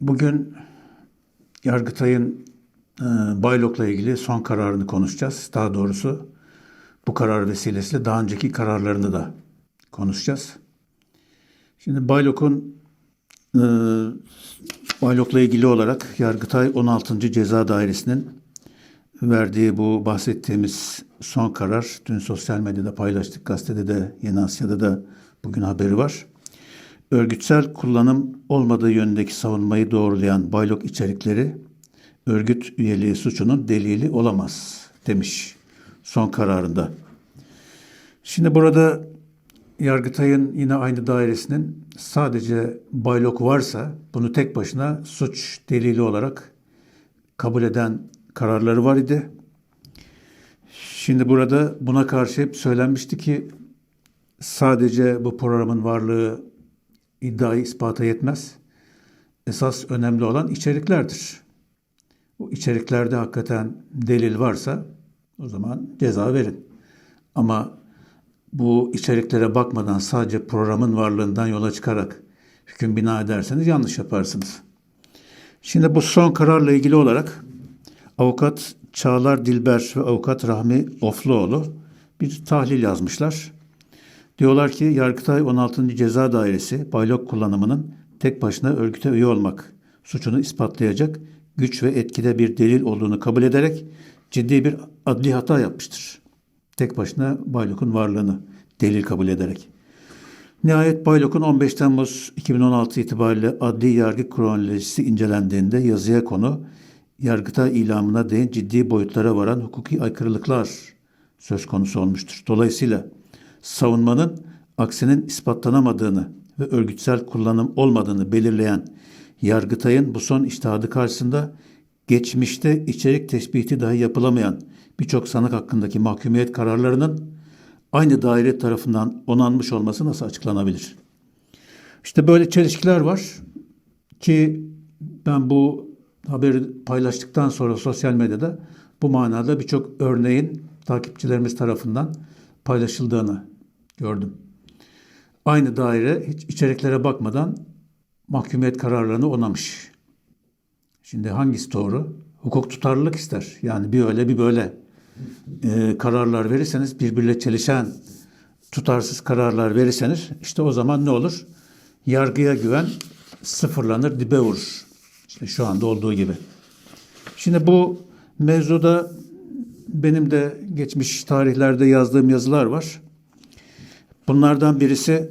Bugün Yargıtay'ın e, Baylok'la ilgili son kararını konuşacağız. Daha doğrusu bu karar vesilesiyle daha önceki kararlarını da konuşacağız. Şimdi Baylok'un e, Baylok'la ilgili olarak Yargıtay 16. Ceza Dairesi'nin verdiği bu bahsettiğimiz son karar dün sosyal medyada paylaştık. Gazetede de Yeni Asya'da da bugün haberi var. Örgütsel kullanım olmadığı yönündeki savunmayı doğrulayan baylok içerikleri örgüt üyeliği suçunun delili olamaz demiş son kararında. Şimdi burada Yargıtay'ın yine aynı dairesinin sadece baylok varsa bunu tek başına suç delili olarak kabul eden kararları var idi. Şimdi burada buna karşı hep söylenmişti ki sadece bu programın varlığı iddiayı ispata yetmez. Esas önemli olan içeriklerdir. Bu içeriklerde hakikaten delil varsa o zaman ceza verin. Ama bu içeriklere bakmadan sadece programın varlığından yola çıkarak hüküm bina ederseniz yanlış yaparsınız. Şimdi bu son kararla ilgili olarak avukat Çağlar Dilber ve avukat Rahmi Ofluoğlu bir tahlil yazmışlar. Diyorlar ki Yargıtay 16. Ceza Dairesi baylok kullanımının tek başına örgüte üye olmak suçunu ispatlayacak güç ve etkide bir delil olduğunu kabul ederek ciddi bir adli hata yapmıştır. Tek başına baylokun varlığını delil kabul ederek. Nihayet Baylok'un 15 Temmuz 2016 itibariyle adli yargı kronolojisi incelendiğinde yazıya konu Yargıtay ilamına değin ciddi boyutlara varan hukuki aykırılıklar söz konusu olmuştur. Dolayısıyla savunmanın aksinin ispatlanamadığını ve örgütsel kullanım olmadığını belirleyen Yargıtay'ın bu son iştihadı karşısında geçmişte içerik tespiti dahi yapılamayan birçok sanık hakkındaki mahkumiyet kararlarının aynı daire tarafından onanmış olması nasıl açıklanabilir? İşte böyle çelişkiler var ki ben bu haberi paylaştıktan sonra sosyal medyada bu manada birçok örneğin takipçilerimiz tarafından paylaşıldığını gördüm. Aynı daire hiç içeriklere bakmadan mahkumiyet kararlarını onamış. Şimdi hangisi doğru? Hukuk tutarlılık ister. Yani bir öyle bir böyle e, kararlar verirseniz birbirle çelişen tutarsız kararlar verirseniz işte o zaman ne olur? Yargıya güven sıfırlanır, dibe vurur. İşte şu anda olduğu gibi. Şimdi bu mevzuda benim de geçmiş tarihlerde yazdığım yazılar var. Bunlardan birisi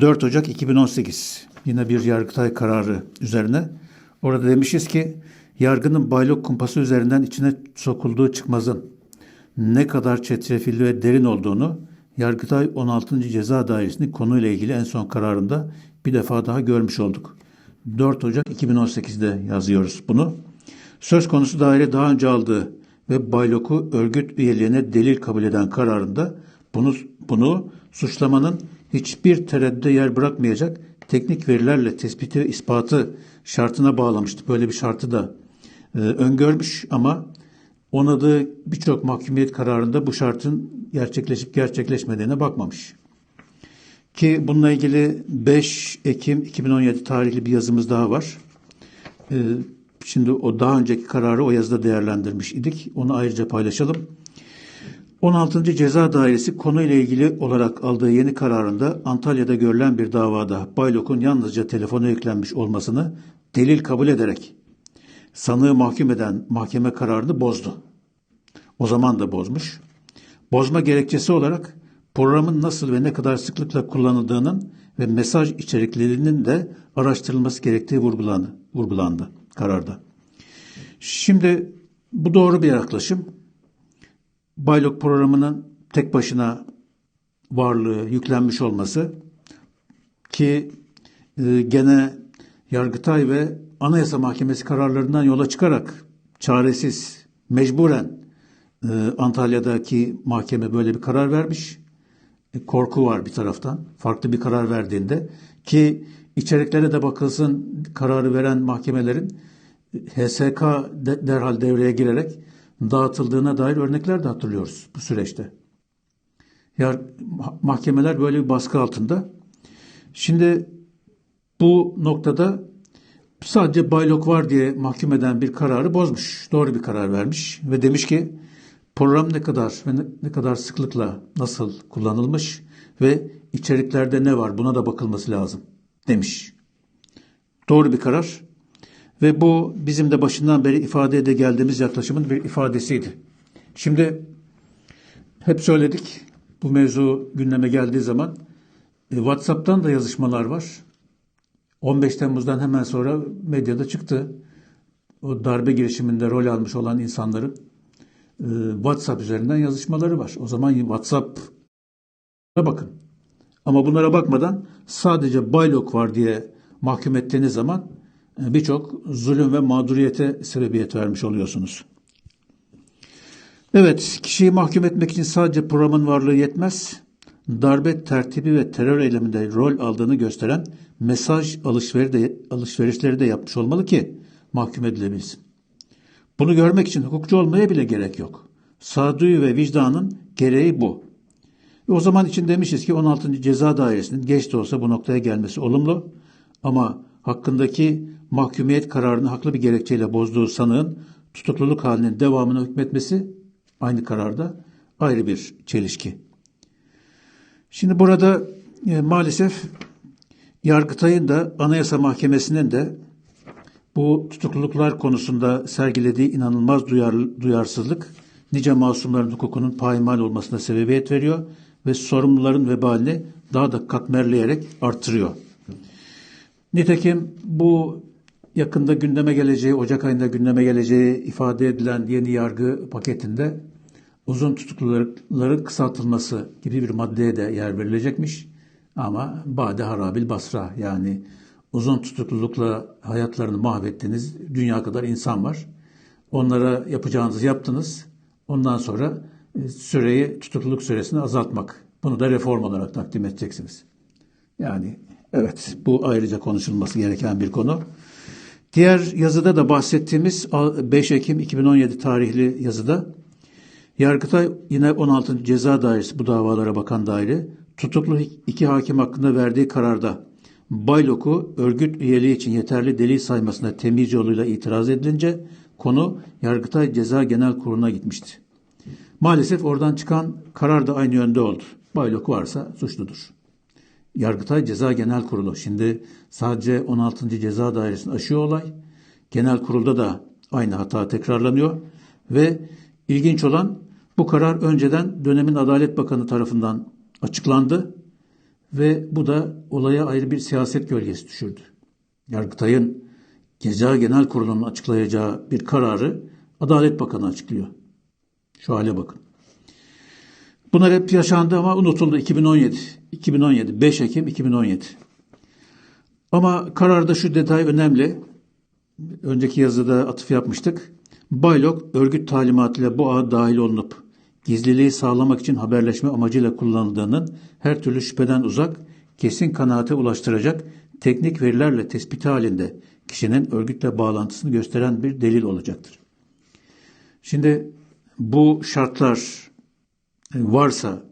4 Ocak 2018. Yine bir Yargıtay kararı üzerine. Orada demişiz ki yargının baylok kumpası üzerinden içine sokulduğu çıkmazın ne kadar çetrefilli ve derin olduğunu Yargıtay 16. Ceza Dairesi'nin konuyla ilgili en son kararında bir defa daha görmüş olduk. 4 Ocak 2018'de yazıyoruz bunu. Söz konusu daire daha önce aldığı ve Baylok'u örgüt üyeliğine delil kabul eden kararında bunu, bunu suçlamanın hiçbir tereddüde yer bırakmayacak teknik verilerle tespiti ve ispatı şartına bağlamıştı. Böyle bir şartı da e, öngörmüş ama onadığı birçok mahkumiyet kararında bu şartın gerçekleşip gerçekleşmediğine bakmamış. Ki bununla ilgili 5 Ekim 2017 tarihli bir yazımız daha var. E, şimdi o daha önceki kararı o yazıda değerlendirmiş idik. Onu ayrıca paylaşalım. 16. Ceza Dairesi konuyla ilgili olarak aldığı yeni kararında Antalya'da görülen bir davada Baylok'un yalnızca telefona yüklenmiş olmasını delil kabul ederek sanığı mahkum eden mahkeme kararını bozdu. O zaman da bozmuş. Bozma gerekçesi olarak programın nasıl ve ne kadar sıklıkla kullanıldığının ve mesaj içeriklerinin de araştırılması gerektiği vurgulandı kararda. Şimdi bu doğru bir yaklaşım. Baylok programının tek başına varlığı yüklenmiş olması ki e, gene Yargıtay ve Anayasa Mahkemesi kararlarından yola çıkarak çaresiz, mecburen e, Antalya'daki mahkeme böyle bir karar vermiş. E, korku var bir taraftan. Farklı bir karar verdiğinde ki içeriklere de bakılsın kararı veren mahkemelerin HSK de, derhal devreye girerek dağıtıldığına dair örnekler de hatırlıyoruz bu süreçte. Ya mahkemeler böyle bir baskı altında. Şimdi bu noktada sadece baylok var diye mahkum eden bir kararı bozmuş. Doğru bir karar vermiş ve demiş ki program ne kadar ve ne kadar sıklıkla nasıl kullanılmış ve içeriklerde ne var buna da bakılması lazım demiş. Doğru bir karar ve bu bizim de başından beri ifade ede geldiğimiz yaklaşımın bir ifadesiydi. Şimdi hep söyledik bu mevzu gündeme geldiği zaman e, WhatsApp'tan da yazışmalar var. 15 Temmuz'dan hemen sonra medyada çıktı. O darbe girişiminde rol almış olan insanların e, WhatsApp üzerinden yazışmaları var. O zaman WhatsApp'a bakın. Ama bunlara bakmadan sadece baylok var diye mahkum ettiğiniz zaman e, birçok zulüm ve mağduriyete sebebiyet vermiş oluyorsunuz. Evet, kişiyi mahkum etmek için sadece programın varlığı yetmez. Darbe tertibi ve terör eyleminde rol aldığını gösteren mesaj alışveri de, alışverişleri de yapmış olmalı ki mahkum edilebilsin. Bunu görmek için hukukçu olmaya bile gerek yok. Sağduyu ve vicdanın gereği bu. Ve o zaman için demişiz ki 16. Ceza Dairesi'nin geç de olsa bu noktaya gelmesi olumlu ama hakkındaki mahkumiyet kararını haklı bir gerekçeyle bozduğu sanığın tutukluluk halinin devamına hükmetmesi aynı kararda ayrı bir çelişki. Şimdi burada e, maalesef Yargıtay'ın da Anayasa Mahkemesi'nin de bu tutukluluklar konusunda sergilediği inanılmaz duyar, duyarsızlık nice masumların hukukunun payimal olmasına sebebiyet veriyor ve sorumluların vebalini daha da katmerleyerek artırıyor. Nitekim bu yakında gündeme geleceği, Ocak ayında gündeme geleceği ifade edilen yeni yargı paketinde uzun tutukluların kısaltılması gibi bir maddeye de yer verilecekmiş. Ama bade harabil basra yani uzun tutuklulukla hayatlarını mahvettiğiniz dünya kadar insan var. Onlara yapacağınızı yaptınız. Ondan sonra süreyi, tutukluluk süresini azaltmak. Bunu da reform olarak takdim edeceksiniz. Yani evet bu ayrıca konuşulması gereken bir konu. Diğer yazıda da bahsettiğimiz 5 Ekim 2017 tarihli yazıda Yargıtay yine 16. Ceza Dairesi bu davalara bakan daire tutuklu iki hakim hakkında verdiği kararda Baylok'u örgüt üyeliği için yeterli delil saymasına temiz yoluyla itiraz edilince konu Yargıtay Ceza Genel Kurulu'na gitmişti. Maalesef oradan çıkan karar da aynı yönde oldu. Baylok varsa suçludur. Yargıtay Ceza Genel Kurulu. Şimdi sadece 16. Ceza Dairesi'ni aşıyor olay. Genel Kurulda da aynı hata tekrarlanıyor ve ilginç olan bu karar önceden dönemin Adalet Bakanı tarafından açıklandı ve bu da olaya ayrı bir siyaset gölgesi düşürdü. Yargıtay'ın Ceza Genel Kurulu'nun açıklayacağı bir kararı Adalet Bakanı açıklıyor. Şu hale bakın. Bunlar hep yaşandı ama unutuldu 2017. 2017 5 Ekim 2017. Ama kararda şu detay önemli. Önceki yazıda atıf yapmıştık. Baylok örgüt talimatıyla bu ağa dahil olunup gizliliği sağlamak için haberleşme amacıyla kullanıldığının her türlü şüpheden uzak, kesin kanaate ulaştıracak teknik verilerle tespiti halinde kişinin örgütle bağlantısını gösteren bir delil olacaktır. Şimdi bu şartlar e, varsa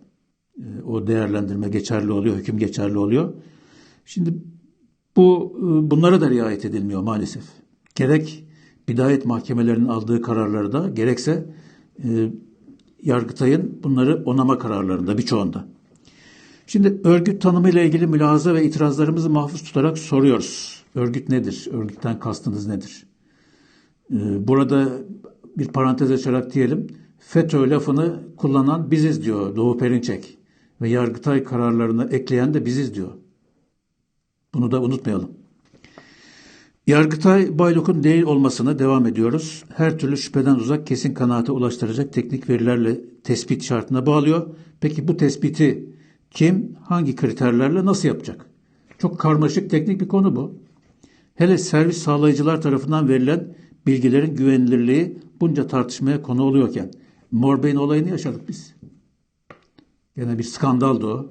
e, o değerlendirme geçerli oluyor, hüküm geçerli oluyor. Şimdi bu e, bunlara da riayet edilmiyor maalesef. Gerek bidayet mahkemelerinin aldığı kararlarda gerekse Yargıtay'ın bunları onama kararlarında birçoğunda. Şimdi örgüt tanımı ile ilgili mülahaza ve itirazlarımızı mahfuz tutarak soruyoruz. Örgüt nedir? Örgütten kastınız nedir? Burada bir parantez açarak diyelim. FETÖ lafını kullanan biziz diyor Doğu Perinçek. Ve Yargıtay kararlarını ekleyen de biziz diyor. Bunu da unutmayalım. Yargıtay Baylok'un değil olmasına devam ediyoruz. Her türlü şüpheden uzak kesin kanaate ulaştıracak teknik verilerle tespit şartına bağlıyor. Peki bu tespiti kim, hangi kriterlerle nasıl yapacak? Çok karmaşık teknik bir konu bu. Hele servis sağlayıcılar tarafından verilen bilgilerin güvenilirliği bunca tartışmaya konu oluyorken Morbeyn olayını yaşadık biz. Yine bir skandaldı o.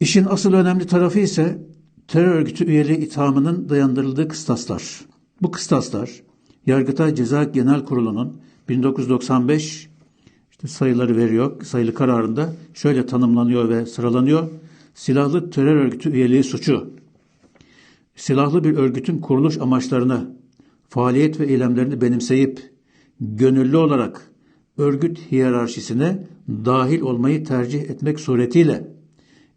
İşin asıl önemli tarafı ise terör örgütü üyeliği ithamının dayandırıldığı kıstaslar. Bu kıstaslar Yargıtay Ceza Genel Kurulu'nun 1995 işte sayıları veriyor. Sayılı kararında şöyle tanımlanıyor ve sıralanıyor. Silahlı terör örgütü üyeliği suçu silahlı bir örgütün kuruluş amaçlarını, faaliyet ve eylemlerini benimseyip gönüllü olarak örgüt hiyerarşisine dahil olmayı tercih etmek suretiyle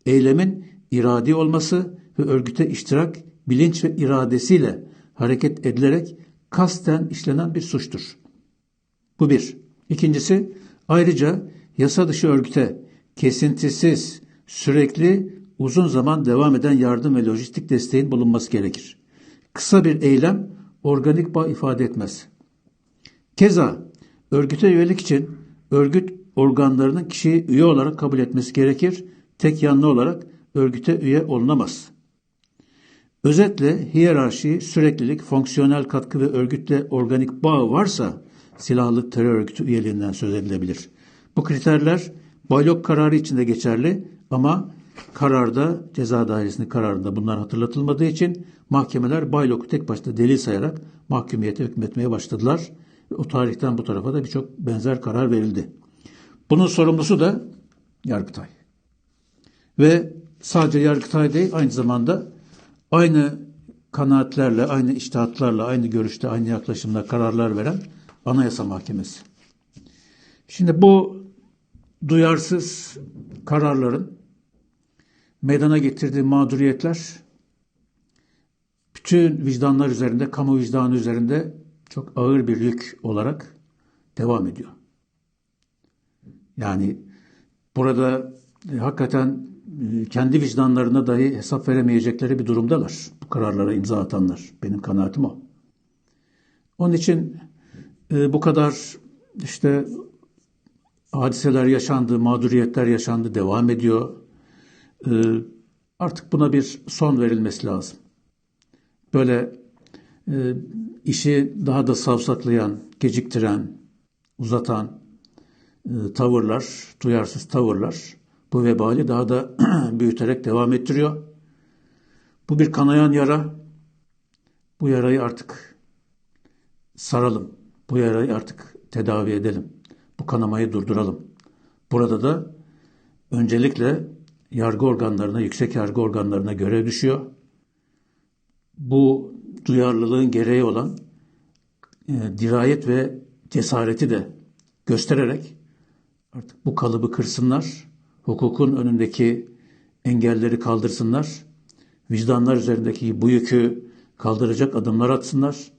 eylemin iradi olması ve örgüte iştirak bilinç ve iradesiyle hareket edilerek kasten işlenen bir suçtur. Bu bir. İkincisi ayrıca yasa dışı örgüte kesintisiz, sürekli, uzun zaman devam eden yardım ve lojistik desteğin bulunması gerekir. Kısa bir eylem organik bağ ifade etmez. Keza örgüte üyelik için örgüt organlarının kişiyi üye olarak kabul etmesi gerekir. Tek yanlı olarak örgüte üye olunamaz. Özetle hiyerarşi, süreklilik, fonksiyonel katkı ve örgütle organik bağ varsa silahlı terör örgütü üyeliğinden söz edilebilir. Bu kriterler Baylok kararı içinde geçerli ama kararda ceza dairesinin kararında bunlar hatırlatılmadığı için mahkemeler Baylok'u tek başına delil sayarak mahkumiyete hükmetmeye başladılar. O tarihten bu tarafa da birçok benzer karar verildi. Bunun sorumlusu da Yargıtay. Ve sadece Yargıtay değil aynı zamanda aynı kanaatlerle, aynı iştahatlarla, aynı görüşte, aynı yaklaşımla kararlar veren Anayasa Mahkemesi. Şimdi bu duyarsız kararların meydana getirdiği mağduriyetler bütün vicdanlar üzerinde, kamu vicdanı üzerinde çok ağır bir yük olarak devam ediyor. Yani burada e, hakikaten e, kendi vicdanlarına dahi hesap veremeyecekleri bir durumdalar. Bu kararlara imza atanlar. Benim kanaatim o. Onun için e, bu kadar işte hadiseler yaşandı, mağduriyetler yaşandı, devam ediyor. E, artık buna bir son verilmesi lazım. Böyle e, işi daha da savsaklayan, geciktiren, uzatan e, tavırlar, duyarsız tavırlar bu vebali daha da büyüterek devam ettiriyor. Bu bir kanayan yara. Bu yarayı artık saralım. Bu yarayı artık tedavi edelim. Bu kanamayı durduralım. Burada da öncelikle yargı organlarına, yüksek yargı organlarına görev düşüyor. Bu duyarlılığın gereği olan e, dirayet ve cesareti de göstererek artık bu kalıbı kırsınlar, hukukun önündeki engelleri kaldırsınlar, vicdanlar üzerindeki bu yükü kaldıracak adımlar atsınlar.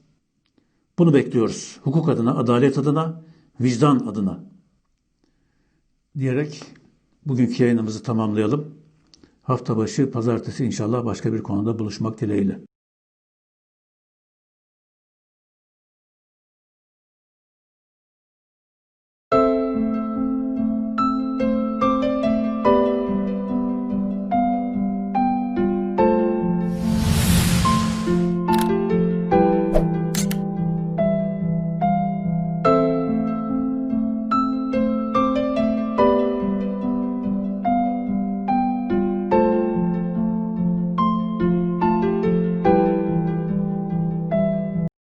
Bunu bekliyoruz. Hukuk adına, adalet adına, vicdan adına. Diyerek bugünkü yayınımızı tamamlayalım. Hafta başı pazartesi inşallah başka bir konuda buluşmak dileğiyle.